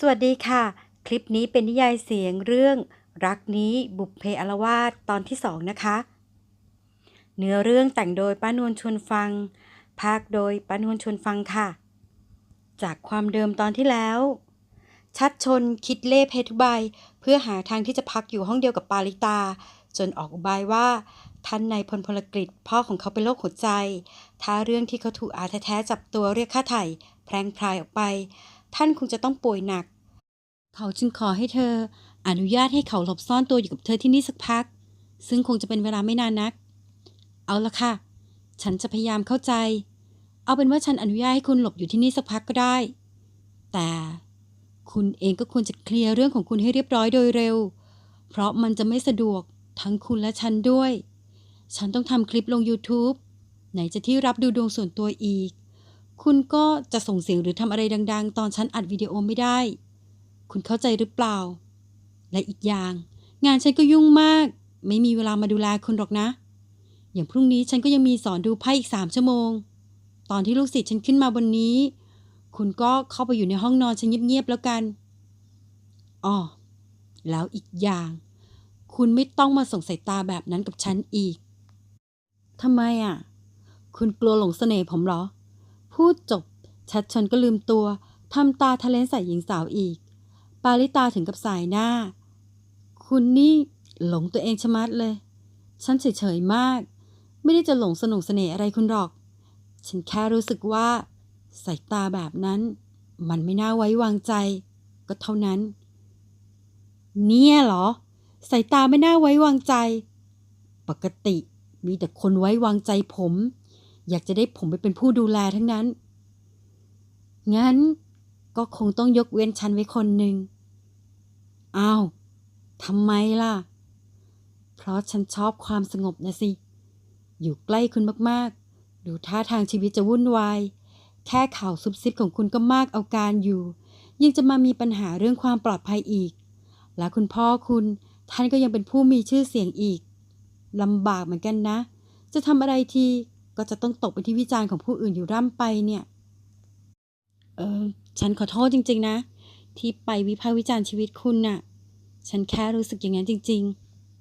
สวัสดีค่ะ คลิปนี้เป็นนิยายเสียงเรื่อง รักนี้บุพเพอารวาสตอนที่สองนะคะ เนื้อเรื่องแต่งโดยป้านวลชวนฟัง ภาคโดยป้านวลชวนฟังค่ะ จากความเดิมตอนที่แล้ว ชัดชนคิดเล่เพทุกใบเพื่อหาทางที่จะพักอยู่ห้องเดียวกับปาริตา จนออกอุบายว่าท่านนายพลพลกฤษพ่อของเขาเป็นโรคหัวใจ ถ้าเรื่องที่เขาถูกอาแท้ๆจับตัวเรียกค่าไถ่แพร่งพรายออกไป ท่านคงจะต้องป่วยหนัก เขาจึงขอให้เธอ อนุญาตให้เขาหลบซ่อนตัวอยู่กับเธอที่นี่สักพัก ซึ่งคงจะเป็นเวลาไม่นานนัก เอาละค่ะ ฉันจะพยายามเข้าใจ เอาเป็นว่าฉันอนุญาตให้คุณหลบอยู่ที่นี่สักพักก็ได้ แต่คุณเองก็ควรจะเคลียร์เรื่องของคุณให้เรียบร้อยโดยเร็ว เพราะมันจะไม่สะดวกทั้งคุณและฉันด้วย ฉันต้องทำคลิปลง YouTube ไหนจะที่รับดูดวงส่วนตัวอีก คุณก็จะส่งเสียงหรือทำอะไรดัง ๆ ตอนฉันอัดวิดีโอไม่ได้ คุณเข้าใจหรือเปล่า และอีกอย่าง งานฉันก็ยุ่งมาก ไม่มีเวลามาดูแลคุณหรอกนะ อย่างพรุ่งนี้ฉันก็ยังมีสอนดูไพ่อีกสามชั่วโมง ตอนที่ลูกศิษย์ฉันขึ้นมาบนนี้ คุณก็เข้าไปอยู่ในห้องนอนฉันเงียบๆแล้วกันอ๋อแล้วอีกอย่าง คุณไม่ต้องมาส่งสายตาแบบนั้นกับฉันอีกทำไมอะ คุณกลัวหลงเสน่ห์ผมเหรอ พูดจบ ชัดชนก็ลืมตัวทำตาทะเลนใส่หญิงสาวอีก ปาริตาถึงกับสายหน้า คุณนี่หลงตัวเองชะมัดเลย ฉันเฉยๆมาก ไม่ได้จะหลงสนุกเสน่ห์อะไรคุณหรอก ฉันแค่รู้สึกว่าสายตาแบบนั้น มันไม่น่าไว้วางใจ ก็เท่านั้น เนี่ยเหรอสายตาไม่น่าไว้วางใจ ปกติมีแต่คนไว้วางใจผม อยากจะได้ผมไปเป็นผู้ดูแลทั้งนั้น งั้นก็คงต้องยกเว้นฉันไว้คนหนึ่งอ้าวทำไมล่ะ เพราะฉันชอบความสงบนะสิ อยู่ใกล้คุณมากๆ ดูท่าทางชีวิตจะวุ่นวาย แค่ข่าวซุบซิบของคุณก็มากเอาการอยู่ ยังจะมามีปัญหาเรื่องความปลอดภัยอีก และคุณพ่อคุณท่านก็ยังเป็นผู้มีชื่อเสียงอีกลำบากเหมือนกันนะ จะทำอะไรที ก็จะต้องตกไปที่วิจารณ์ของผู้อื่นอยู่ร่ำไปเนี่ย เออ ฉันขอโทษจริง ๆ นะ ที่ไปวิพากษ์วิจารณ์ชีวิตคุณน่ะ ฉันแค่รู้สึกอย่างนั้นจริง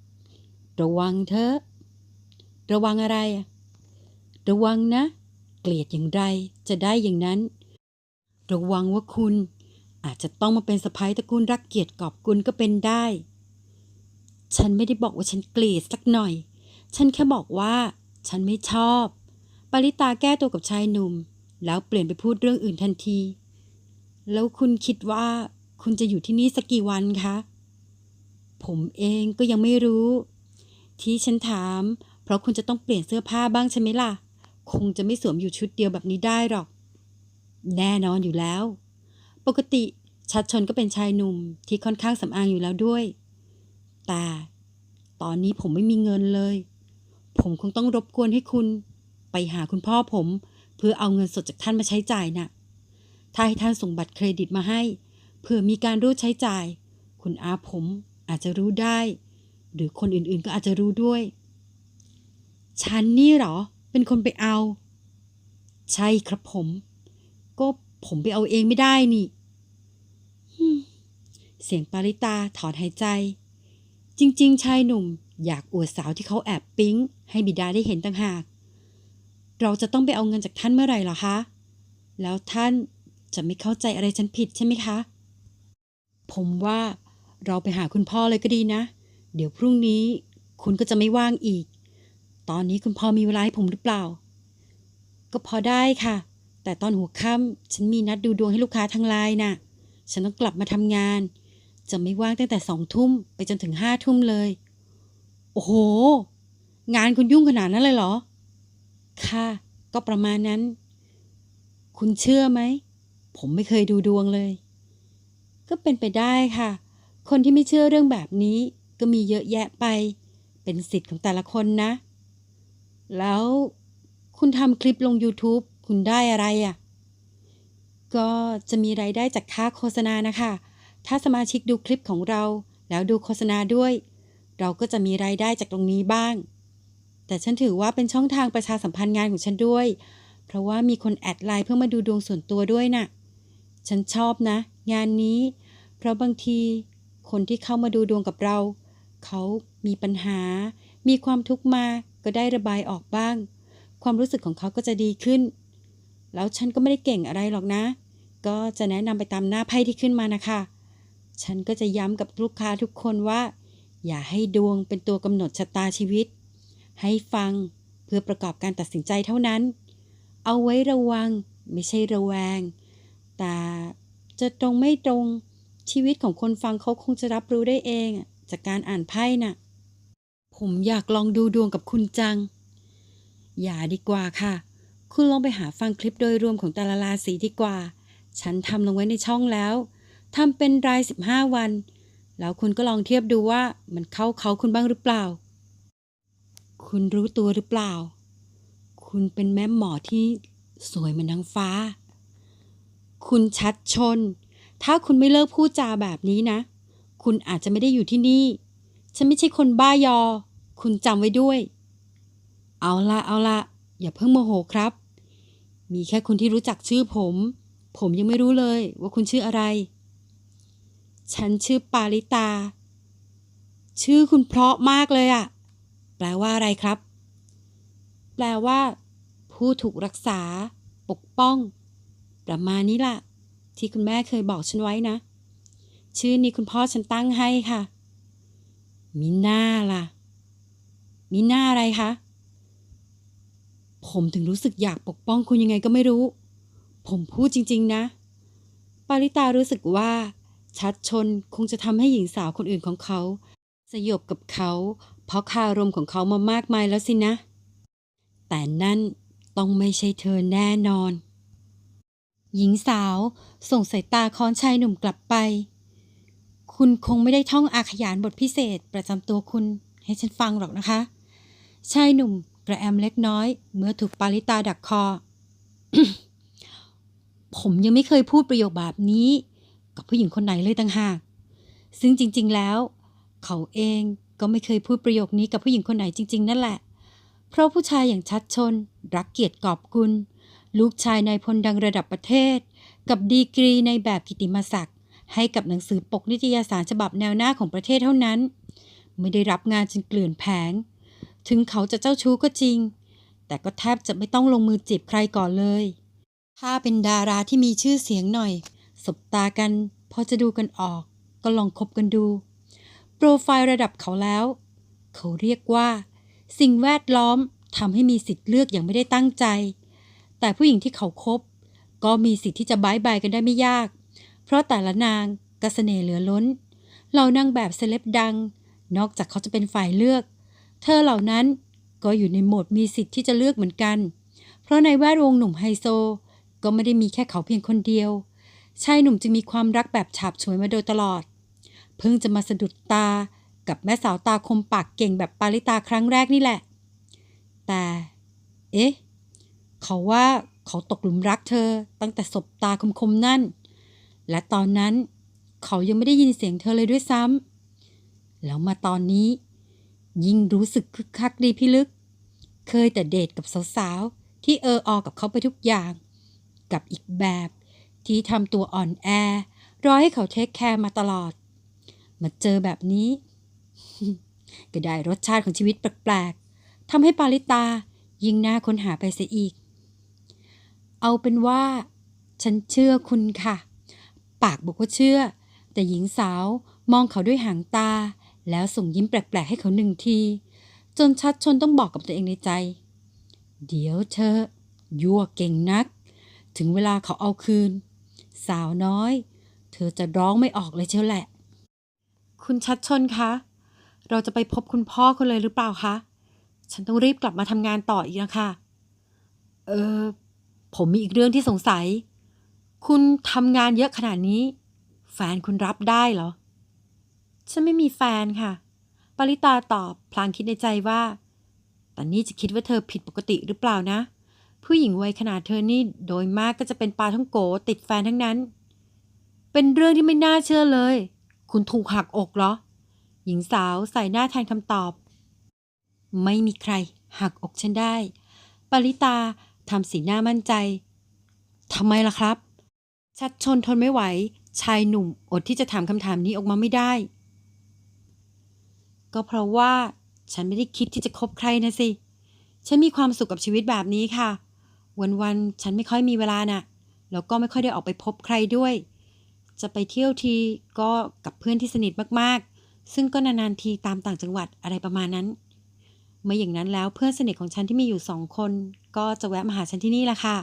ๆ ระวังเถอะ ระวังอะไรอะระวังนะ เกลียดอย่างไรจะได้อย่างนั้น ระวังว่าคุณอาจจะต้องมาเป็นสะพ้ายตระกูลรักเกียรติกอบกุลก็เป็นได้ ฉันไม่ได้บอกว่าฉันเกลียดสักหน่อย ฉันแค่บอกว่า ฉันไม่ชอบ ริตาแก้ตัวกับชายหนุ่ม แล้วเปลี่ยนไปพูดเรื่องอื่นทันที แล้วคุณคิดว่าคุณจะอยู่ที่นี่สักกี่วันคะ ผมเองก็ยังไม่รู้ ที่ฉันถาม เพราะคุณจะต้องเปลี่ยนเสื้อผ้าบ้างใช่ไหมล่ะ คงจะไม่สวมอยู่ชุดเดียวแบบนี้ได้หรอก แน่นอนอยู่แล้ว ปกติชัดชนก็เป็นชายหนุ่มที่ค่อนข้างสำอางอยู่แล้วด้วย แต่ตอนนี้ผมไม่มีเงินเลย ผมคงต้องรบกวนให้คุณ ไปหาคุณพ่อผม เพื่อเอาเงินสดจากท่านมาใช้จ่ายน่ะ ถ้าให้ท่านส่งบัตรเครดิตมาให้เผื่อมีการรูดใช้จ่าย คุณอาผมอาจจะรู้ได้ หรือคนอื่นๆก็อาจจะรู้ด้วย ฉันนี่เหรอ เป็นคนไปเอา ใช่ครับผม ก็ผมไปเอาเองไม่ได้นี่เสียงปาริตาถอนหายใจ จริง ๆ ชายหนุ่มอยากอวดสาวที่เขาแอบปิ๊ง ให้บิดาได้เห็นต่างหาก เราจะต้องไปเอาเงินจากท่านเมื่อไหร่เหรอคะ แล้วท่านจะไม่เข้าใจอะไรฉันผิดใช่ไหมคะ ผมว่าเราไปหาคุณพ่อเลยก็ดีนะ เดี๋ยวพรุ่งนี้คุณก็จะไม่ว่างอีก ตอนนี้คุณพ่อมีเวลาให้ผมหรือเปล่า ก็พอได้ค่ะ แต่ตอนหัวค่ำฉันมีนัดดูดวงให้ลูกค้าทางไลน์น่ะ ฉันต้องกลับมาทำงาน จะไม่ว่างตั้งแต่สองทุ่มไปจนถึงห้าทุ่มเลย โอ้โห งานคุณยุ่งขนาดนั้นเลยเหรอ ค่ะ ก็ประมาณนั้น คุณเชื่อไหม ผมไม่เคยดูดวงเลย ก็เป็นไปได้ค่ะ คนที่ไม่เชื่อเรื่องแบบนี้ ก็มีเยอะแยะไป เป็นสิทธิ์ของแต่ละคนนะ แล้วคุณทำคลิปลง YouTube คุณได้อะไรอะ่ะ ก็จะมีรายได้จากค่าโฆษณานะคะ ถ้าสมาชิกดูคลิปของเรา แล้วดูโฆษณาด้วย เราก็จะมีรายได้จากตรงนี้บ้าง แต่ฉันถือว่าเป็นช่องทางประชาสัมพันธ์งานของฉันด้วย เพราะว่ามีคนแอดไลน์เพื่อมาดูดวงส่วนตัวด้วยน่ะ ฉันชอบนะ งานนี้ เพราะบางที คนที่เข้ามาดูดวงกับเรา เขามีปัญหา มีความทุกข์มาก็ได้ระบายออกบ้าง ความรู้สึกของเขาก็จะดีขึ้น แล้วฉันก็ไม่ได้เก่งอะไรหรอกนะ ก็จะแนะนำไปตามหน้าไพ่ที่ขึ้นมานะคะ ฉันก็จะย้ำกับลูกค้าทุกคนว่า อย่าให้ดวงเป็นตัวกำหนดชะตาชีวิต ให้ฟังเพื่อประกอบการตัดสินใจเท่านั้น เอาไว้ระวังไม่ใช่ระแวง แต่จะตรงไม่ตรงชีวิตของคนฟังเขาคงจะรับรู้ได้เองจากการอ่านไพ่น่ะ ผมอยากลองดูดวงกับคุณจัง อย่าดีกว่าค่ะ คุณลองไปหาฟังคลิปโดยรวมของแต่ละราศีดีกว่า ฉันทำลงไว้ในช่องแล้วทำเป็นราย 15 วัน แล้วคุณก็ลองเทียบดูว่ามันเข้าเขาคุณบ้างหรือเปล่า คุณรู้ตัวหรือเปล่า คุณเป็นแม่หมอที่สวยเหมือนนางฟ้า คุณชัดชน ถ้าคุณไม่เลิกพูดจาแบบนี้นะ คุณอาจจะไม่ได้อยู่ที่นี่ ฉันไม่ใช่คนบ้ายอ คุณจำไว้ด้วย เอาละเอาละอย่าเพิ่งโมโหครับ มีแค่คนที่รู้จักชื่อผม ผมยังไม่รู้เลยว่าคุณชื่ออะไร ฉันชื่อปาริตา ชื่อคุณเพราะมากเลยอะ แปลว่าอะไรครับ แปลว่า ผู้ถูกรักษา ปกป้อง ประมาณนี้ล่ะ ที่คุณแม่เคยบอกฉันไว้นะ ชื่อนี้คุณพ่อฉันตั้งให้ค่ะมิน่าล่ะมิน่าอะไรคะ ผมถึงรู้สึกอยากปกป้องคุณยังไงก็ไม่รู้ ผมพูดจริง ๆ นะ ปาริตารู้สึกว่า ชัดชนคงจะทำให้หญิงสาวคนอื่นของเขาสยบกับเขา เพราะคารมของเขามามากมายแล้วสินะ แต่นั่นต้องไม่ใช่เธอแน่นอน หญิงสาวส่งสายตาค้อนชายหนุ่มกลับไป คุณคงไม่ได้ท่องอาขยานบทพิเศษประจำตัวคุณ ให้ฉันฟังหรอกนะคะ ชายหนุ่มกระแอมเล็กน้อย เมื่อถูกปาริตาดักคอ ผมยังไม่เคยพูดประโยคแบบนี้ กับผู้หญิงคนไหนเลยต่างหาก ซึ่งจริง ๆแล้ว เขาเอง ก็ไม่เคยพูดประโยคนี้กับผู้หญิงคนไหนจริง ๆ นั่นแหละ เพราะผู้ชายอย่างชัดชน รักเกียรติกอบกุล ลูกชายนายพลดังระดับประเทศ กับดีกรีในแบบกิตติมศักดิ์ให้กับหนังสือปกนิตยสารฉบับแนวหน้าของประเทศเท่านั้น ไม่ได้รับงานจนเกลื่อนแผง ถึงเขาจะเจ้าชู้ก็จริง แต่ก็แทบจะไม่ต้องลงมือจีบใครก่อนเลย ถ้าเป็นดาราที่มีชื่อเสียงหน่อย สบตากัน พอจะดูกันออก ก็ลองคบกันดู โปรไฟล์ระดับเขาแล้ว เขาเรียกว่า สิ่งแวดล้อมทำให้มีสิทธิ์เลือกอย่างไม่ได้ตั้งใจ แต่ผู้หญิงที่เขาคบ ก็มีสิทธิ์ที่จะบายบายกันได้ไม่ยาก เพราะแต่ละนางก็เสน่ห์เหลือล้น เหล่านางแบบเซเลบดัง นอกจากเขาจะเป็นฝ่ายเลือก เธอเหล่านั้นก็อยู่ในโหมดมีสิทธิ์ที่จะเลือกเหมือนกัน เพราะในแวดวงหนุ่มไฮโซ ก็ไม่ได้มีแค่เขาเพียงคนเดียว ชายหนุ่มจึงมีความรักแบบฉาบฉวยมาโดยตลอด เพิ่งจะมาสะดุดตากับแม่สาวตาคมปากเก่งแบบปาริตาครั้งแรกนี่แหละ แต่ เอ๊ะ เขาว่าเขาตกหลุมรักเธอตั้งแต่สบตาคมๆนั่น และตอนนั้นเขายังไม่ได้ยินเสียงเธอเลยด้วยซ้ำ แล้วมาตอนนี้ ยิ่งรู้สึกคึกคักดีพิลึก เคยแต่เดทกับสาวๆ ที่เออออกับเขาไปทุกอย่าง กับอีกแบบที่ทำตัวอ่อนแอ รอให้เขาเทคแคร์มาตลอด มาเจอแบบนี้ ก็ได้รสชาติของชีวิตแปลกๆทำให้ปาริตายิ่งน่าค้นหาไปเสียอีก เอาเป็นว่า ฉันเชื่อคุณค่ะ ปากบอกว่าเชื่อ แต่หญิงสาวมองเขาด้วยหางตา แล้วส่งยิ้มแปลกๆให้เขาหนึ่งที จนชัดชนต้องบอกกับตัวเองในใจ เดี๋ยวเธอยั่วเก่งนัก ถึงเวลาเขาเอาคืน สาวน้อย เธอจะร้องไม่ออกเลยเชียวแหละ คุณชัดชนคะ เราจะไปพบคุณพ่อคุณเลยหรือเปล่าคะ ฉันต้องรีบกลับมาทำงานต่ออีกนะคะ เออ ผมมีอีกเรื่องที่สงสัย คุณทำงานเยอะขนาดนี้ แฟนคุณรับได้เหรอ ฉันไม่มีแฟนค่ะ ปริตาตอบพลางคิดในใจว่า แต่นี่จะคิดว่าเธอผิดปกติหรือเปล่านะ ผู้หญิงวัยขนาดเธอนี่โดยมากก็จะเป็นปลาท่องโกติดแฟนทั้งนั้น เป็นเรื่องที่ไม่น่าเชื่อเลย คุณถูกหักอกเหรอ หญิงสาวใส่หน้าแทนคำตอบ ไม่มีใคร หักอกฉันได้ ปริตาทำสีหน้ามั่นใจทำไมล่ะครับ ชัดชนทนไม่ไหว ชายหนุ่มอดที่จะถามคำถามนี้ออกมาไม่ได้ ก็เพราะว่า ฉันไม่ได้คิดที่จะคบใครนะสิ ฉันมีความสุขกับชีวิตแบบนี้ค่ะ วันๆ ฉันไม่ค่อยมีเวลาน่ะ แล้วก็ไม่ค่อยได้ออกไปพบใครด้วย จะไปเที่ยวทีก็กับเพื่อนที่สนิทมากๆ ซึ่งก็นานๆทีตามต่างจังหวัดอะไรประมาณนั้นเมื่ออย่างนั้นแล้วเพื่อนสนิทของฉันที่มีอยู่สองคน ก็จะแวะมาหาฉันที่นี่ละค่ะ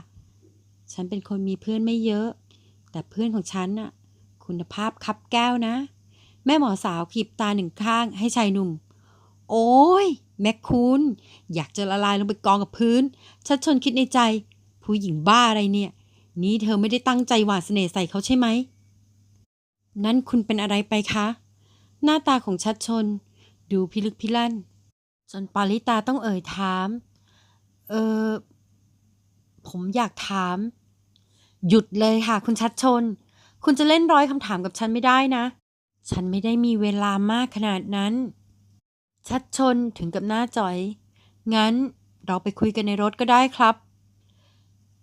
ฉันเป็นคนมีเพื่อนไม่เยอะ แต่เพื่อนของฉันน่ะ คุณภาพคับแก้วนะ แม่หมอสาวขีบตาหนึ่งข้างให้ชายหนุ่ม โอ้ยแม่คุณอยากจะละลายลงไปกองกับพื้น ชัดชนคิดในใจ ผู้หญิงบ้าอะไรเนี่ย นี่เธอไม่ได้ตั้งใจหวานเสน่ห์ใส่เขาใช่ไหม นั่นคุณเป็นอะไรไปคะ หน้าตาของชัดชน ดูพิลึกพิลั่น จนปาริตาต้องเอ่ยถาม เออ ผมอยากถาม หยุดเลยค่ะ คุณชัดชน คุณจะเล่นร้อยคำถามกับฉันไม่ได้นะ ฉันไม่ได้มีเวลามากขนาดนั้น ชัดชนถึงกับหน้าจอย งั้นเราไปคุยกันในรถก็ได้ครับ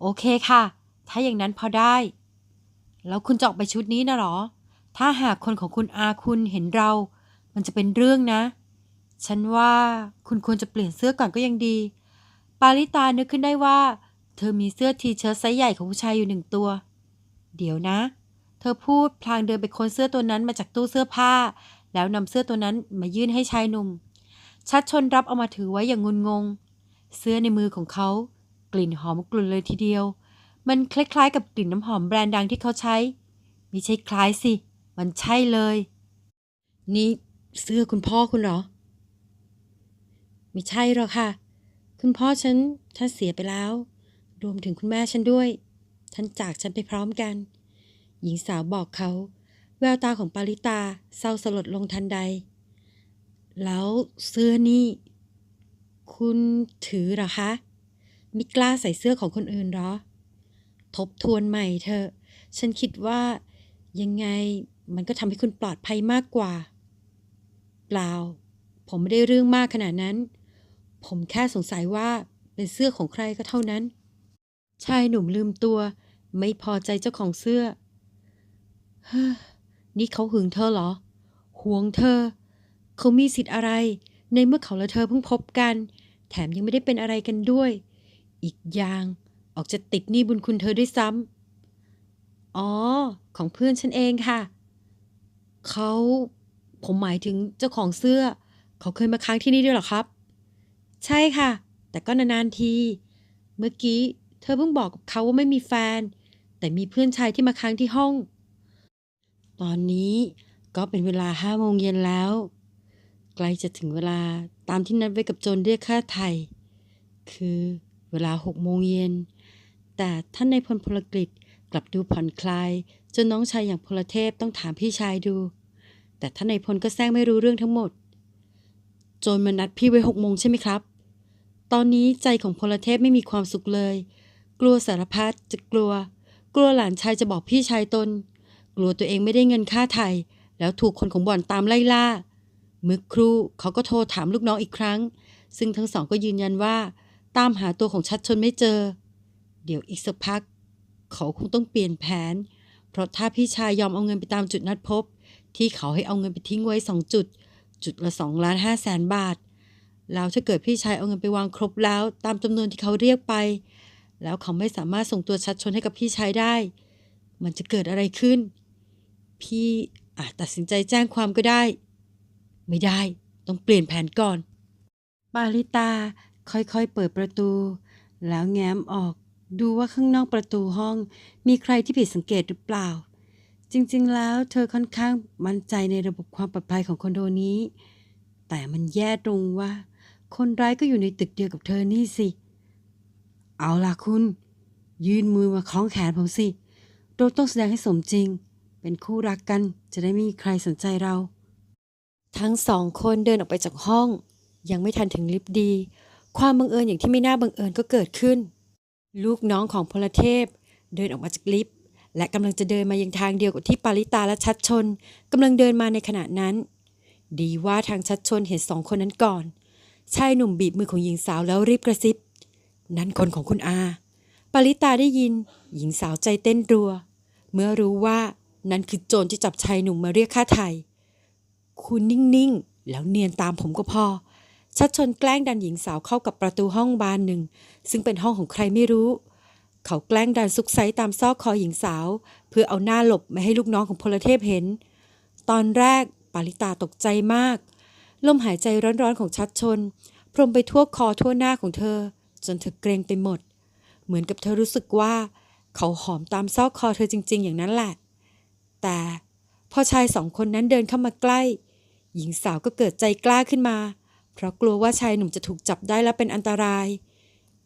โอเคค่ะ ถ้าอย่างนั้นพอได้ แล้วคุณจะออกไปชุดนี้นะหรอ ถ้าหากคนของคุณอาคุณเห็นเรา มันจะเป็นเรื่องนะ ฉันว่าคุณควรจะเปลี่ยนเสื้อก่อนก็ยังดี ปาริตานึกขึ้นได้ว่า เธอมีเสื้อทีเชิ้ตไซส์ใหญ่ของผู้ชายอยู่หนึ่งตัว เดี๋ยวนะ เธอพูดพลางเดินไปค้นเสื้อตัวนั้นมาจากตู้เสื้อผ้า แล้วนำเสื้อตัวนั้นมายื่นให้ชายหนุ่ม ชัดชนรับเอามาถือไว้อย่างงุนงง เสื้อในมือของเขา กลิ่นหอมกลุ่นเลยทีเดียว มันคล้ายๆ กับกลิ่นน้ำหอมแบรนด์ดังที่เขาใช้ม่ใช่คล้ายสิ มันใช่เลย นี่เสื้อคุณพ่อคุณเหรอ ไม่ใช่หรอกค่ะ คุณพ่อฉันท่านเสียไปแล้ว รวมถึงคุณแม่ฉันด้วย ท่านจากฉันไปพร้อมกัน หญิงสาวบอกเขา แววตาของปาริตาเศร้าสลดลงทันใด แล้วเสื้อนี่ คุณถือเหรอคะม่กล้าใส่เสื้อของคนอื่นหรอ ทบทวนใหม่เถอะ ฉันคิดว่ายังไง มันก็ทำให้คุณปลอดภัยมากกว่า เปล่า ผมไม่ได้เรื่องมากขนาดนั้น ผมแค่สงสัยว่าเป็นเสื้อของใครก็เท่านั้น ชายหนุ่มลืมตัว ไม่พอใจเจ้าของเสื้อ เฮ้อ นี่เขาหึงเธอเหรอ หวงเธอ เขามีสิทธิ์อะไร ในเมื่อเขาและเธอเพิ่งพบกัน แถมยังไม่ได้เป็นอะไรกันด้วย อีกอย่างออกจะติดหนี้บุญคุณเธอด้วยซ้ำอ๋อ ของเพื่อนฉันเองค่ะ เขา ผมหมายถึงเจ้าของเสื้อ เขาเคยมาค้างที่นี่ด้วยเหรอครับ ใช่ค่ะ แต่ก็นานๆที เมื่อกี้เธอเพิ่งบอกกับเขาว่าไม่มีแฟน แต่มีเพื่อนชายที่มาค้างที่ห้อง ตอนนี้ก็เป็นเวลาห้าโมงเย็นแล้ว ใกล้จะถึงเวลาตามที่นัดไว้กับโจนเรียกค่าไถ่คือเวลาหกโมงเย็น แต่ท่านในายพลพลกฤษกลับดูผ่อนคลาย จนน้องชายอย่างพลเทพต้องถามพี่ชายดู แต่ท่านในายพลก็แซงไม่รู้เรื่องทั้งหมด โจนมานัดพี่ไว้หกโมงใช่ไหมครับ ตอนนี้ใจของพลเทพไม่มีความสุขเลย กลัวสารพัดจะกลัว กลัวหลานชายจะบอกพี่ชายตน กลัวตัวเองไม่ได้เงินค่าไถ่แล้วถูกคนของบ่อนตามไล่ล่า เมื่อครู่เขาก็โทรถามลูกน้องอีกครั้ง ซึ่งทั้งสองก็ยืนยันว่า ตามหาตัวของชัดชนไม่เจอ เดี๋ยวอีกสักพัก เขาคงต้องเปลี่ยนแผน เพราะถ้าพี่ชายยอมเอาเงินไปตามจุดนัดพบ ที่เขาให้เอาเงินไปทิ้งไว้สองจุด จุดละสองล้านห้าแสนบาท แล้วถ้าเกิดพี่ชายเอาเงินไปวางครบแล้ว ตามจำนวนที่เขาเรียกไป แล้วเขาไม่สามารถส่งตัวชัดชนให้กับพี่ชายได้ มันจะเกิดอะไรขึ้น พี่อาจตัดสินใจแจ้งความก็ได้ ไม่ได้ ต้องเปลี่ยนแผนก่อน ปาริตาค่อยๆเปิดประตู แล้วแง้มออก ดูว่าข้างนอกประตูห้อง มีใครที่ผิดสังเกตหรือเปล่า จริงๆ แล้วเธอค่อนข้างมั่นใจในระบบความปลอดภัยของคอนโดนี้ แต่มันแย่ตรงว่า คนร้ายก็อยู่ในตึกเดียวกับเธอนี่สิ เอาล่ะคุณ ยื่นมือมาคล้องแขนผมสิเราต้องแสดงให้สมจริง เป็นคู่รักกันจะได้ไม่มีใครสนใจเรา ทั้งสองคนเดินออกไปจากห้อง ยังไม่ทันถึงลิฟต์ดี ความบังเอิญอย่างที่ไม่น่าบังเอิญก็เกิดขึ้น ลูกน้องของพลเทพ เดินออกมาจากลิฟต์และกำลังจะเดินมายังทางเดียวกับที่ปาริตาและชัดชนกำลังเดินมาในขณะนั้น ดีว่าทางชัดชนเห็นสองคนนั้นก่อน ชายหนุ่มบีบมือของหญิงสาวแล้วรีบกระซิบ นั่นคนของคุณอา ปาริตาได้ยิน หญิงสาวใจเต้นรัว เมื่อรู้ว่านั่นคือโจรที่จับชายหนุ่มมาเรียกค่าไถ่คุณนิ่งๆ แล้วเนียนตามผมก็พอ ชัดชนแกล้งดันหญิงสาวเข้ากับประตูห้องบานหนึ่ง ซึ่งเป็นห้องของใครไม่รู้ เขาแกล้งดันซุกไซตามซอกคอหญิงสาว เพื่อเอาหน้าหลบไม่ให้ลูกน้องของพลเทพเห็น ตอนแรกปาริตาตกใจมาก ลมหายใจร้อนๆของชัดชน พรมไปทั่วคอทั่วหน้าของเธอ จนเธอเกรงไปหมด เหมือนกับเธอรู้สึกว่า เขาหอมตามซอกคอเธอจริง ๆ อย่างนั้นแหละ แต่พอชายสองคนนั้นเดินเข้ามาใกล้ หญิงสาวก็เกิดใจกล้าขึ้นมา เพราะกลัวว่าชายหนุ่มจะถูกจับได้และเป็นอันตราย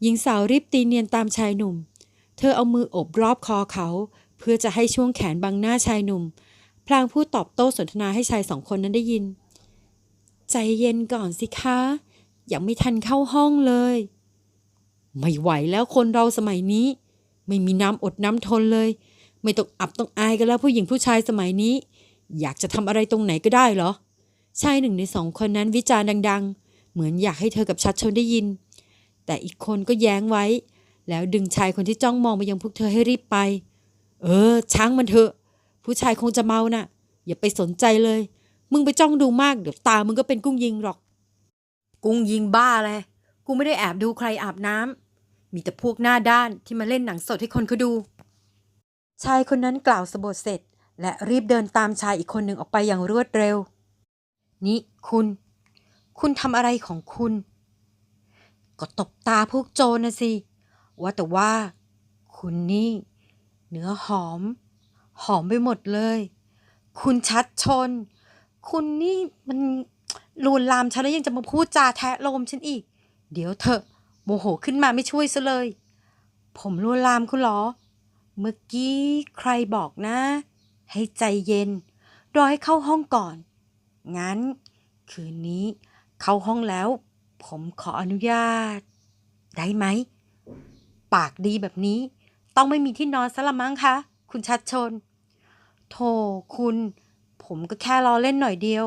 หญิงสาวรีบตีเนียนตามชายหนุ่ม เธอเอามืออบรอบคอเขา เพื่อจะให้ช่วงแขนบังหน้าชายหนุ่ม พลางพูดตอบโต้สนทนาให้ชายสองคนนั้นได้ยิน ใจเย็นก่อนสิคะยังไม่ทันเข้าห้องเลย ไม่ไหวแล้วคนเราสมัยนี้ ไม่มีน้ำอดน้ำทนเลย ไม่ต้องอับต้องอายกันแล้วผู้หญิงผู้ชายสมัยนี้ อยากจะทำอะไรตรงไหนก็ได้เหรอชายหนึ่งในสองคนนั้นวิจารณ์ดังๆ เหมือนอยากให้เธอกับชัดชนได้ยิน แต่อีกคนก็แย้งไว้ แล้วดึงชายคนที่จ้องมองไปยังพวกเธอให้รีบไป เออ ช้างมันเถอะ ผู้ชายคงจะเมาน่ะ อย่าไปสนใจเลย มึงไปจ้องดูมากเดี๋ยวตามึงก็เป็นกุ้งยิงหรอก กุ้งยิงบ้าเลยกูไม่ได้แอบดูใครอาบน้ำมีแต่พวกหน้าด้านที่มาเล่นหนังสดให้คนเขาดู ชายคนนั้นกล่าวสบทเสร็จ และรีบเดินตามชายอีกคนหนึ่งออกไปอย่างรวดเร็ว นี่คุณ คุณทำอะไรของคุณ ก็ตบตาพวกโจรนะสิ ว่าแต่ว่า คุณนี่ เนื้อหอม หอมไปหมดเลย คุณชัดชน คุณนี่มันลวนลามฉันแล้วยังจะมาพูดจาแทะโลมฉันอีก เดี๋ยวเถอะ โมโหขึ้นมาไม่ช่วยซะเลย ผมลวนลามคุณเหรอ เมื่อกี้ใครบอกนะ ให้ใจเย็น รอให้เข้าห้องก่อน งั้น คืนนี้ เข้าห้องแล้ว ผมขออนุญาต ได้ไหม ปากดีแบบนี้ ต้องไม่มีที่นอนซะละมั้งคะ คุณชัดชนโธ่คุณ ผมก็แค่ล้อเล่นหน่อยเดียว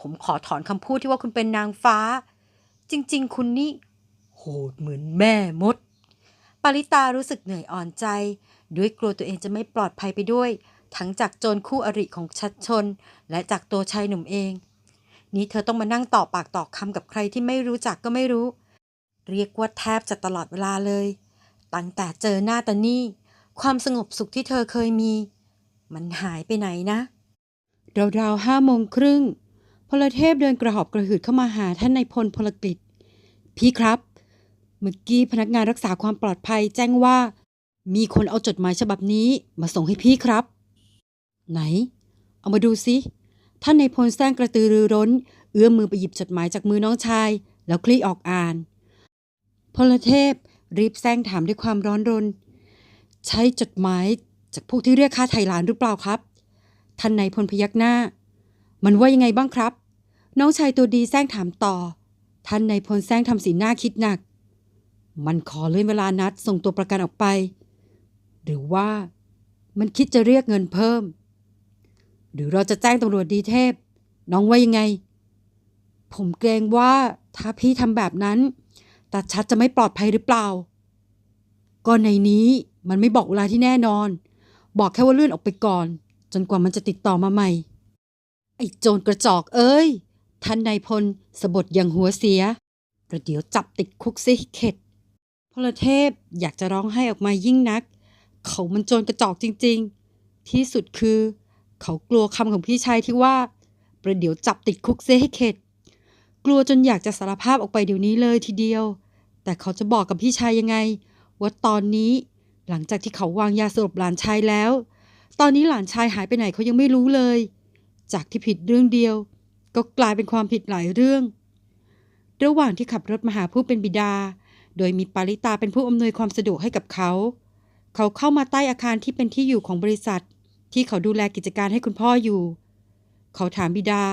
ผมขอถอนคำพูดที่ว่าคุณเป็นนางฟ้า จริง ๆ คุณนี่ โหดเหมือนแม่มด ปาริตารู้สึกเหนื่อยอ่อนใจ ด้วยกลัวตัวเองจะไม่ปลอดภัยไปด้วย ทั้งจากโจรคู่อริของชัดชน และจากตัวชายหนุ่มเอง นี่เธอต้องมานั่งต่อปากต่อคำกับใครที่ไม่รู้จักก็ไม่รู้ เรียกว่าแทบจะตลอดเวลาเลย ตั้งแต่เจอหน้าตานี่ ความสงบสุขที่เธอเคยมี มันหายไปไหนนะราวๆห้าโมงครึ่งพลเทพเดินกระหอบกระหืดเข้ามาหาท่านนายพลพลกฤษพี่ครับ เมื่อกี้พนักงานรักษาความปลอดภัยแจ้งว่า มีคนเอาจดหมายฉบับนี้มาส่งให้พี่ครับ ไหน เอามาดูสิ ท่านในพลแซงกระตือรือร้น เอื้อมมือไปหยิบจดหมายจากมือน้องชาย แล้วคลี่ออกอ่าน พลเทพรีบแซงถามด้วยความร้อนรน ใช้จดหมายจากพวกที่เรียกค่าไถ่หลานหรือเปล่าครับ ท่านในพลพยักหน้า มันว่ายังไงบ้างครับ น้องชายตัวดีแซงถามต่อ ท่านในพลแซงทำสีหน้าคิดหนัก มันขอเลื่อนเวลานัดส่งตัวประกันออกไป หรือว่ามันคิดจะเรียกเงินเพิ่ม หรือเราจะแจ้งตำรวจดีเทพ น้องว่ายังไง ผมเกรงว่าถ้าพี่ทำแบบนั้นตาชัดจะไม่ปลอดภัยหรือเปล่า ก็ในนี้มันไม่บอกเวลาที่แน่นอน บอกแค่ว่าเลื่อนออกไปก่อน จนกว่ามันจะติดต่อมาใหม่ ไอ้โจรกระจอกเอ้ย ท่านนายพลสะบดอย่างหัวเสีย ประเดี๋ยวจับติดคุกซิเข็ดพลเทพอยากจะร้องไห้ออกมายิ่งนัก เขามันโจรกระจอกจริง ๆ ที่สุดคือ เขากลัวคำของพี่ชายที่ว่า ประเดี๋ยวจับติดคุกเสียให้เข็ด กลัวจนอยากจะสารภาพออกไปเดี๋ยวนี้เลยทีเดียว แต่เขาจะบอกกับพี่ชายยังไง ว่าตอนนี้ หลังจากที่เขาวางยาสลบหลานชายแล้ว ตอนนี้หลานชายหายไปไหนเขายังไม่รู้เลย จากที่ผิดเรื่องเดียว ก็กลายเป็นความผิดหลายเรื่อง ระหว่างที่ขับรถมาหาผู้เป็นบิดา โดยมีปาริตาเป็นผู้อำนวยความสะดวกให้กับเขา เขาเข้ามาใต้อาคารที่เป็นที่อยู่ของบริษัท ที่เขาดูแลกิจการให้คุณพ่ออยู่ เขาถามบิดา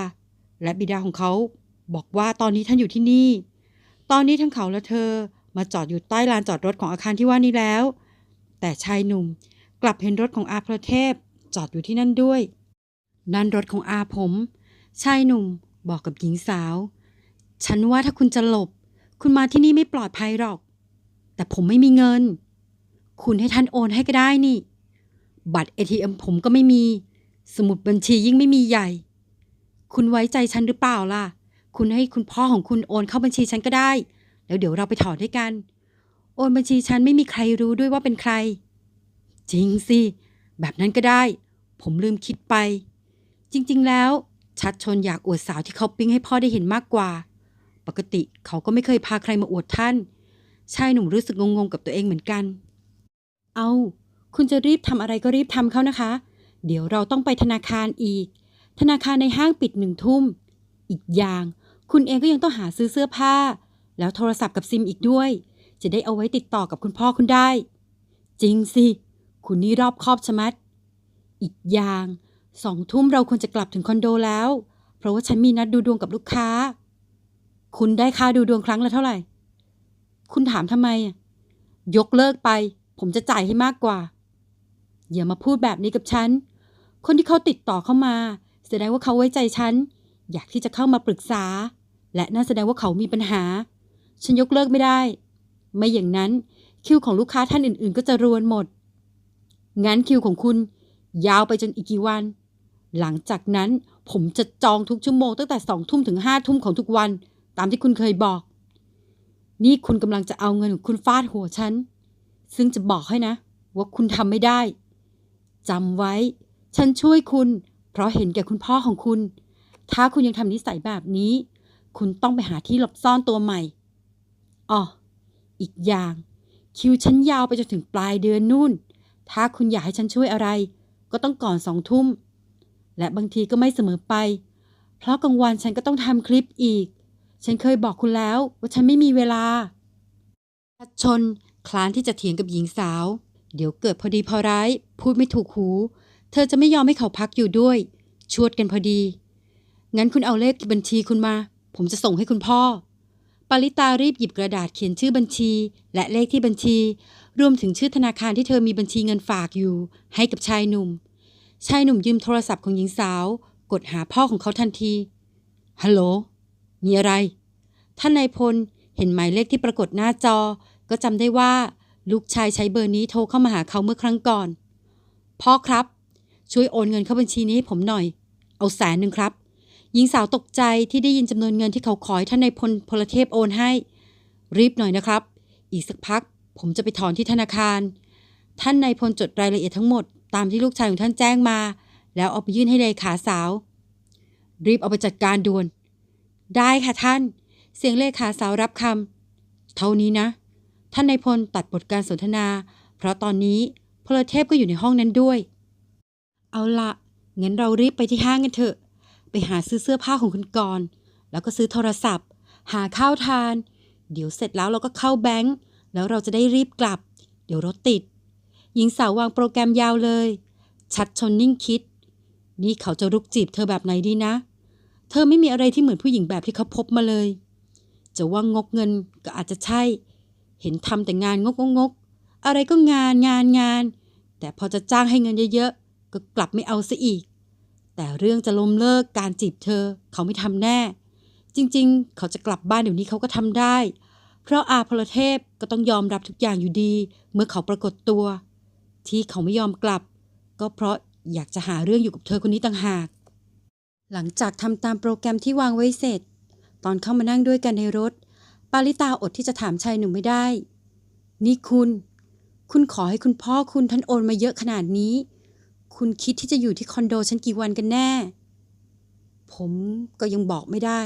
และบิดาของเขาบอกว่าตอนนี้ท่านอยู่ที่นี่ ตอนนี้ทั้งเขาและเธอมาจอดอยู่ใต้ลานจอดรถของอาคารที่ว่านี้แล้ว แต่ชายหนุ่มกลับเห็นรถของอาพระเทพจอดอยู่ที่นั่นด้วย นั่นรถของอาผม ชายหนุ่มบอกกับหญิงสาว ฉันว่าถ้าคุณจะหลบ คุณมาที่นี่ไม่ปลอดภัยหรอก แต่ผมไม่มีเงิน คุณให้ท่านโอนให้ก็ได้นี่ บัตร ATM ผมก็ไม่มี สมุดบัญชียิ่งไม่มีใหญ่ คุณไว้ใจฉันหรือเปล่าล่ะ คุณให้คุณพ่อของคุณโอนเข้าบัญชีฉันก็ได้ แล้วเดี๋ยวเราไปถอนด้วยกัน โอนบัญชีฉันไม่มีใครรู้ด้วยว่าเป็นใคร จริงสิ แบบนั้นก็ได้ ผมลืมคิดไป จริง ๆ แล้ว ชัดชนอยากอวดสาวที่เขาปิ๊งให้พ่อได้เห็นมากกว่า ปกติเขาก็ไม่เคยพาใครมาอวดท่าน ชายหนุ่มรู้สึกงงๆกับตัวเองเหมือนกัน เอา คุณจะรีบทำอะไรก็รีบทำเขานะคะ เดี๋ยวเราต้องไปธนาคารอีก ธนาคารในห้างปิดหนึ่งทุ่ม อีกอย่าง คุณเองก็ยังต้องหาซื้อเสื้อผ้า แล้วโทรศัพท์กับซิมอีกด้วย จะได้เอาไว้ติดต่อกับคุณพ่อคุณได้ จริงสิ คุณนี่รอบคอบชะมัด อีกอย่างสองทุ่มเราควรจะกลับถึงคอนโดแล้ว เพราะว่าฉันมีนัดดูดวงกับลูกค้า คุณได้ค่าดูดวงครั้งละเท่าไหร่ คุณถามทำไม ยกเลิกไป ผมจะจ่ายให้มากกว่า อย่ามาพูดแบบนี้กับฉัน คนที่เขาติดต่อเข้ามา แสดงว่าเขาไว้ใจฉัน อยากที่จะเข้ามาปรึกษา และน่าแสดงว่าเขามีปัญหา ฉันยกเลิกไม่ได้ ไม่อย่างนั้นคิวของลูกค้าท่านอื่นๆ ก็จะรวนหมด งั้นคิวของคุณ ยาวไปจนอีกกี่วัน หลังจากนั้นผมจะจองทุกชั่วโมงตั้งแต่สองทุ่มถึงห้าทุ่มของทุกวัน ตามที่คุณเคยบอก นี่คุณกำลังจะเอาเงินของคุณฟาดหัวฉัน ซึ่งจะบอกให้นะ ว่าคุณทำไม่ได้ จำไว้ ฉันช่วยคุณ เพราะเห็นแก่คุณพ่อของคุณ ถ้าคุณยังทำนิสัยแบบนี้ คุณต้องไปหาที่หลบซ่อนตัวใหม่อ๋ออีกอย่าง คิวฉันยาวไปจนถึงปลายเดือนนู่น ถ้าคุณอยากให้ฉันช่วยอะไร ก็ต้องก่อนสองทุ่ม และบางทีก็ไม่เสมอไป เพราะกลางวันฉันก็ต้องทำคลิปอีก ฉันเคยบอกคุณแล้วว่าฉันไม่มีเวลาชัดชนคลานที่จะเถียงกับหญิงสาว เดี๋ยวเกิดพอดีพอร้าย พูดไม่ถูกหู เธอจะไม่ยอมให้เขาพักอยู่ด้วย ชวดกันพอดี งั้นคุณเอาเลขบัญชีคุณมา ผมจะส่งให้คุณพ่อ ปาริตารีบหยิบกระดาษเขียนชื่อบัญชี และเลขที่บัญชี รวมถึงชื่อธนาคารที่เธอมีบัญชีเงินฝากอยู่ ให้กับชายหนุ่ม ชายหนุ่มยืมโทรศัพท์ของหญิงสาว กดหาพ่อของเขาทันที ฮัลโหล มีอะไร ท่านนายพลเห็นหมายเลขที่ปรากฏหน้าจอ ก็จำได้ว่า ลูกชายใช้เบอร์นี้โทรเข้ามาหาเขาเมื่อครั้งก่อน พ่อครับ ช่วยโอนเงินเข้าบัญชีนี้ให้ผมหน่อย เอาแสนหนึ่งครับ หญิงสาวตกใจที่ได้ยินจำนวนเงินที่เขาขอให้ท่านในพลพลเทพโอนให้ รีบหน่อยนะครับ อีกสักพัก ผมจะไปถอนที่ธนาคาร ท่านนายพลจดรายละเอียดทั้งหมดตามที่ลูกชายของท่านแจ้งมา แล้วเอาไปยื่นให้เลขาสาว รีบเอาไปจัดการด่วน ได้ค่ะท่าน เสียงเลขาสาวรับคำเท่านี้นะ ท่านนายพลตัดบทการสนทนา เพราะตอนนี้พลเทพก็อยู่ในห้องนั้นด้วย เอาละงั้นเรารีบไปที่ห้างกันเถอะ ไปหาซื้อเสื้อผ้าของคุณก่อนแล้วก็ซื้อโทรศัพท์ หาข้าวทาน เดี๋ยวเสร็จแล้วเราก็เข้าแบงก์แล้วเราจะได้รีบกลับ เดี๋ยวรถติด หญิงสาววางโปรแกรมยาวเลย ชัดชนนิ่งคิด นี่เขาจะรุกจีบเธอแบบไหนดีนะ เธอไม่มีอะไรที่เหมือนผู้หญิงแบบที่เขาพบมาเลย จะว่างกเงินก็อาจจะใช่ เห็นทำแต่งานงกงกอะไรก็งานงานงาน แต่พอจะจ้างให้เงินเยอะๆ ก็กลับไม่เอาซะอีก แต่เรื่องจะล้มเลิกการจีบเธอเขาไม่ทำแน่ จริงๆ เขาจะกลับบ้านเดี๋ยวนี้เขาก็ทำได้ เพราะอาพลเทพก็ต้องยอมรับทุกอย่างอยู่ดี เมื่อเขาปรากฏตัว ที่เขาไม่ยอมกลับ ก็เพราะอยากจะหาเรื่องอยู่กับเธอคนนี้ต่างหาก หลังจากทำตามโปรแกรมที่วางไว้เสร็จ ตอนเข้ามานั่งด้วยกันในรถ ปาริตาอดที่จะถามชายหนุ่มไม่ได้ นี่คุณ คุณขอให้คุณพ่อคุณท่านโอนมาเยอะขนาดนี้ คุณคิดที่จะอยู่ที่คอนโดฉันกี่วันกันแน่ ผมก็ยังบอกไม่ได้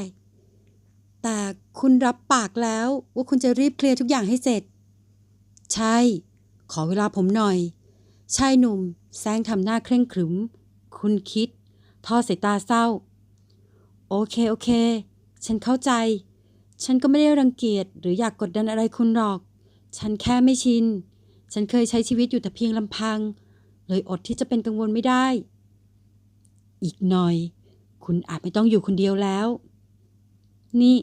แต่คุณรับปากแล้วว่าคุณจะรีบเคลียร์ทุกอย่างให้เสร็จ ใช่ ขอเวลาผมหน่อย ชายหนุ่มแซงทำหน้าเคร่งขรึม คุณคิด ทอดสายตาเศร้า โอเค โอเค ฉันเข้าใจ ฉันก็ไม่ได้รังเกียจหรืออยากกดดันอะไรคุณหรอก ฉันแค่ไม่ชิน ฉันเคยใช้ชีวิตอยู่แต่เพียงลำพัง เลยอดที่จะเป็นกังวลไม่ได้ อีกหน่อย คุณอาจไม่ต้องอยู่คนเดียวแล้ว นี่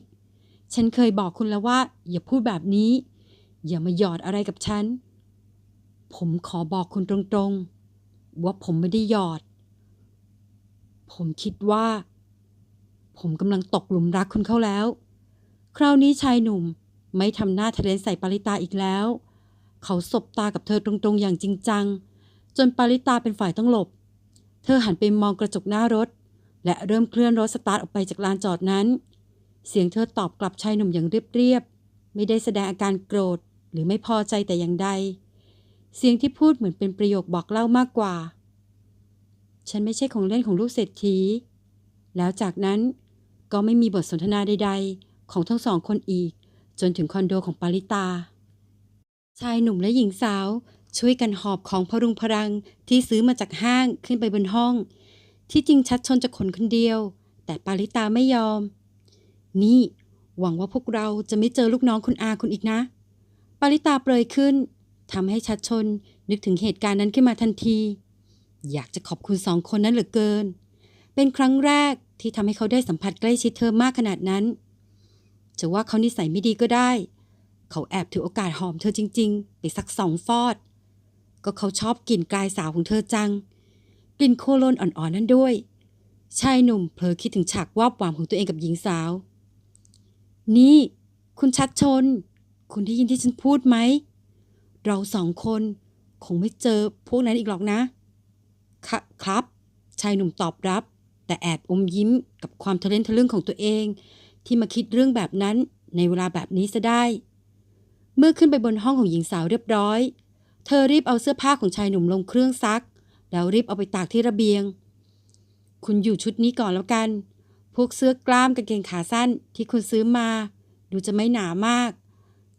ฉันเคยบอกคุณแล้วว่า อย่าพูดแบบนี้ อย่ามาหยอดอะไรกับฉัน ผมขอบอกคุณตรงๆ ว่าผมไม่ได้หยอด ผมคิดว่า ผมกำลังตกหลุมรักคุณเข้าแล้ว คราวนี้ชายหนุ่มไม่ทำหน้าทะเลนใส่ปาริตาอีกแล้ว เขาสบตากับเธอตรงๆอย่างจริงจัง จนปาริตาเป็นฝ่ายต้องหลบเธธอหันไปมองกระจกหน้ารถ และเริ่มเคลื่อนรถสตาร์ทออกไปจากลานจอดนั้น เสียงเธอตอบกลับชายหนุ่มอย่างเรียบๆไม่ได้แสดงอาการโกรธหรือไม่พอใจแต่อย่างใด เสียงที่พูดเหมือนเป็นประโยคบอกเล่ามากกว่า ฉันไม่ใช่ของเล่นของลูกเศรษฐี แล้วจากนั้นก็ไม่มีบทสนทนาใด ๆ ของทั้งสองคนอีก จนถึงคอนโดของปาริตา ชายหนุ่มและหญิงสาวช่วยกันหอบของพรุงพรังที่ซื้อมาจากห้างขึ้นไปบนห้อง ที่จริงชัดชนจะขนคนเดียว แต่ปาริตาไม่ยอม นี่หวังว่าพวกเราจะไม่เจอลูกน้องคุณอาคุณอีกนะ ปาริตาเปรยขึ้นทำให้ชัดชนนึกถึงเหตุการณ์นั้นขึ้นมาทันที อยากจะขอบคุณสองคนนั้นเหลือเกิน เป็นครั้งแรกที่ทำให้เขาได้สัมผัสใกล้ชิดเธอมากขนาดนั้น จะว่าเขานิสัยไม่ดีก็ได้ เขาแอบถือโอกาสหอมเธอจริง ๆ ไปสักสองฟอด ก็เขาชอบกลิ่นกายสาวของเธอจัง กลิ่นโคโลนอ่อนๆนั่นด้วย ชายหนุ่มเผลอคิดถึงฉากวาบหวามของตัวเองกับหญิงสาว นี่ คุณชัดชน คุณได้ยินที่ฉันพูดไหม เราสองคนคงไม่เจอพวกนั้นอีกหรอกนะค่ะครับ ชายหนุ่มตอบรับ แต่แอบอมยิ้มกับความทะเลนทะลึ่งของตัวเอง ที่มาคิดเรื่องแบบนั้นในเวลาแบบนี้ซะได้ เมื่อขึ้นไปบนห้องของหญิงสาวเรียบร้อย เธอรีบเอาเสื้อผ้าของชายหนุ่มลงเครื่องซัก แล้วรีบเอาไปตากที่ระเบียง คุณอยู่ชุดนี้ก่อนแล้วกัน พวกเสื้อกล้ามกางเกงขาสั้นที่คุณซื้อมา ดูจะไม่หนามาก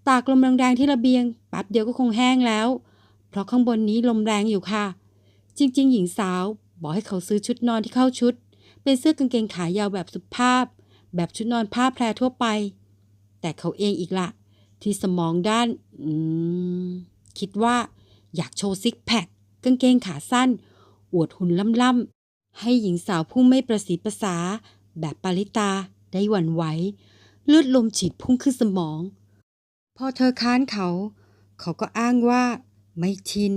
ตากลมแรงๆที่ระเบียงแป๊บเดียวก็คงแห้งแล้ว เพราะข้างบนนี้ลมแรงอยู่ค่ะ จริง ๆ หญิงสาวบอกให้เขาซื้อชุดนอนที่เข้าชุด เป็นเสื้อกางเกงขายาวแบบสุภาพ แบบชุดนอนผ้าแพรทั่วไป แต่เขาเองอีกละ ที่สมองด้าน อืม คิดว่า อยากโชว์ซิกแพคกางเกงขาสั้น อวดหุ่นล่ำๆ ให้หญิงสาวผู้ไม่ประสีประสา แบบปาริตาได้หวั่นไหวเลือดลมฉีดพุ่งขึ้นสมอง พอเธอค้านเขา เขาก็อ้างว่า ไม่ชิน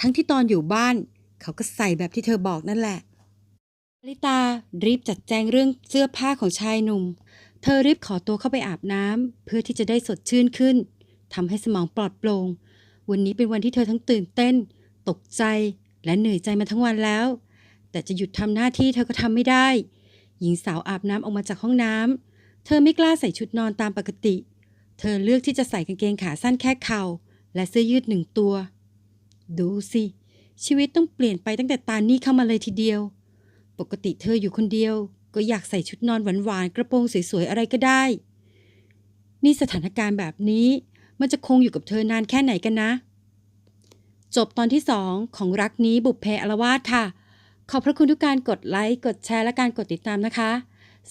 ทั้งที่ตอนอยู่บ้าน เขาก็ใส่แบบที่เธอบอกนั่นแหละ ปาริตารีบจัดแจงเรื่องเสื้อผ้าของชายหนุ่ม เธอรีบขอตัวเข้าไปอาบน้ำเพื่อที่จะได้สดชื่นขึ้นทำให้สมองปลอดโปร่ง วันนี้เป็นวันที่เธอทั้งตื่นเต้น ตกใจ และเหนื่อยใจมาทั้งวันแล้ว แต่จะหยุดทำหน้าที่เธอก็ทำไม่ได้ หญิงสาวอาบน้ำออกมาจากห้องน้ำเธอไม่กล้าใส่ชุดนอนตามปกติ เธอเลือกที่จะใส่กางเกงขาสั้นแค่เข่า และเสื้อยืดหนึ่งตัว ดูสิชีวิตต้องเปลี่ยนไปตั้งแต่ตานี่เข้ามาเลยทีเดียว ปกติเธออยู่คนเดียว ก็อยากใส่ชุดนอนหวานๆกระโปรงสวยๆอะไรก็ได้ นี่สถานการณ์แบบนี้ มันจะคงอยู่กับเธอนานแค่ไหนกันนะ จบตอนที่สองของรักนี้บุพเพอลวาดค่ะ ขอบพระคุณทุกการกดไลค์กดแชร์และการกดติดตามนะคะ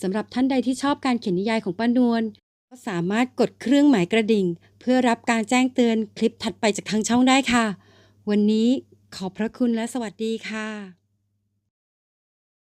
สำหรับท่านใดที่ชอบการเขียนนิยายของป้านวลก็สามารถกดเครื่องหมายกระดิ่ง เพื่อรับการแจ้งเตือนคลิปถัดไปจากทางช่องได้ค่ะ วันนี้ขอบพระคุณและสวัสดีค่ะ